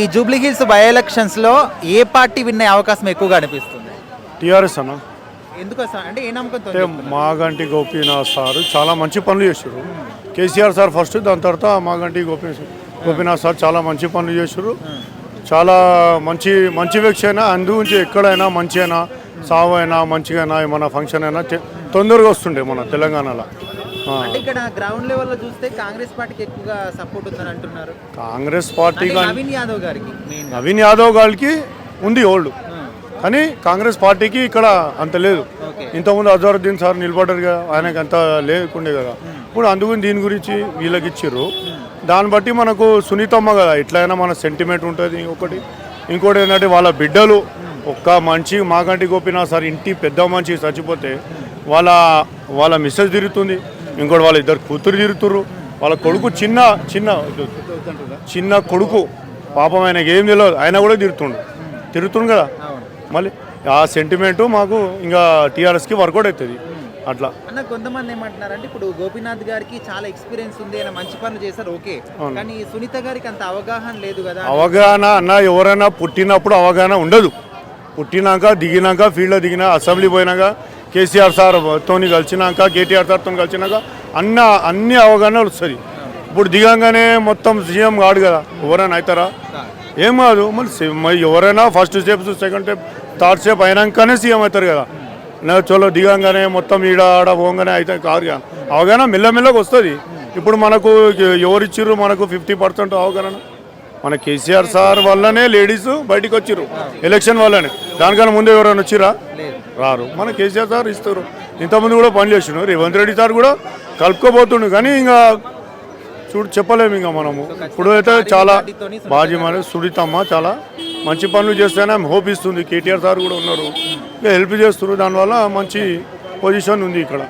ఈ Jubilee hills by ఎలక్షన్స్లో ఏ party win అయ్యే అవకాశం ఎక్కువగా అనిపిస్తుంది? టీఆర్ఎస్ అన్న. ఎందుకు అంటే ఏ నమ్మకంతో అంటే మాగంటి గోపీనాథ్ సార్ చాలా మంచి పనులు చేశారు. కేసీఆర్ సార్ ఫస్ట్ దాని తర్వాత మాగంటి గోపీ గోపీనాథ్ సార్ చాలా మంచి పనులు చేశారు. చాలా మంచి మంచి వ్యక్తి అయినా అందు గురించి ఎక్కడైనా మంచి అయినా సావు అయినా మంచిగా అయినా ఏమైనా ఫంక్షన్ అయినా తొందరగా వస్తుండే మన తెలంగాణలో. అంటే ఇక్కడ గ్రౌండ్ లెవెల్లో చూస్తే కాంగ్రెస్ పార్టీకి ఎక్కువగా సపోర్ట్ ఉందని అంటున్నారు. కాంగ్రెస్ పార్టీ నవీన్ యాదవ్ గారికి నవీన్ యాదవ్ గారికి ఉంది ఓల్డ్ కానీ కాంగ్రెస్ పార్టీకి ఇక్కడ అంత లేదు. ఇంతకుముందు అజరుద్దీన్ సార్ నిలబడ్డారు కదా ఆయనకి అంత లేకుండే కదా. ఇప్పుడు అందుకని దీని గురించి వీళ్ళకి ఇచ్చిర్రు. దాన్ని బట్టి మనకు సునీతమ్మ కదా ఎట్లయినా మన సెంటిమెంట్ ఉంటుంది ఒకటి. ఇంకోటి ఏంటంటే వాళ్ళ బిడ్డలు ఒక్క మంచి మాగంటి గోపినాథ్ సార్ ఇంటి పెద్ద మంచి చచ్చిపోతే వాళ్ళ వాళ్ళ మిస్సెస్ తిరుగుతుంది. ఇంకోటి వాళ్ళ ఇద్దరు కూతురు తిరుగుతుర్రు. వాళ్ళ కొడుకు చిన్న చిన్న చిన్న కొడుకు. పాపం ఆయనకి ఏం తెలియదు ఆయన కూడా తిరుగుతుండు. తిరుగుతుండు కదా. మళ్ళీ ఆ సెంటిమెంటు మాకు ఇంకా టీఆర్ఎస్కి వర్కౌట్ అవుతుంది. అట్లా. అన్న కొంతమంది ఏమంటున్నారంటే ఇప్పుడు గోపీనాథ్ గారికి చాలా ఎక్స్పీరియన్స్ ఉంది ఆయన మంచి పనులు చేశారు ఓకే. కానీ సునీత గారికి అంత అవగాహన లేదు కదా. అవగాహన అన్న ఎవరైనా పుట్టినప్పుడు అవగాహన ఉండదు. పుట్టినాక దిగినాక ఫీల్డ్లో దిగినా అసెంబ్లీ పోయినాక కేసీఆర్ సార్ తోని కలిసినాక కేటీఆర్ సార్తో కలిసినాక అన్న అన్ని అవగాహన వస్తుంది. ఇప్పుడు దిగంగానే మొత్తం సీఎం కాడు కదా ఎవరైనా అవుతారా ఏం కాదు మళ్ళీ మరి ఎవరైనా first step second step third step అయినాకనే CM అవుతారు కదా. నా చలో దిగంగానే మొత్తం ఈడ ఆడ పోగానే అయితే కాదు కదా. అవగాహన మెల్లమెల్లగా వస్తుంది. ఇప్పుడు మనకు ఎవరు ఇచ్చిర్రు మనకు ఫిఫ్టీ పర్సెంట్ అవగాహన. మన కేసీఆర్ సార్ వల్లనే లేడీస్ బయటికి వచ్చిర్రు. ఎలక్షన్ వల్లనే. దానికన్నా ముందు ఎవరైనా వచ్చిరా రారు. మన కేసీఆర్ సార్ ఇస్తారు. ఇంతమంది కూడా పని చేస్తున్నారు రేవంత్ రెడ్డి సార్ కూడా కలుపుకోబోతుండు కానీ ఇంకా చూడు చెప్పలేము ఇంకా మనము. ఇప్పుడు అయితే చాలా బాజీ మరి సుడితమ్మ చాలా మంచి పనులు చేస్తేనే హోప్ ఇస్తుంది కేటీఆర్ సార్ కూడా ఉన్నారు. హెల్ప్ చేస్తున్నారు. దానివల్ల మంచి పొజిషన్ ఉంది ఇక్కడ.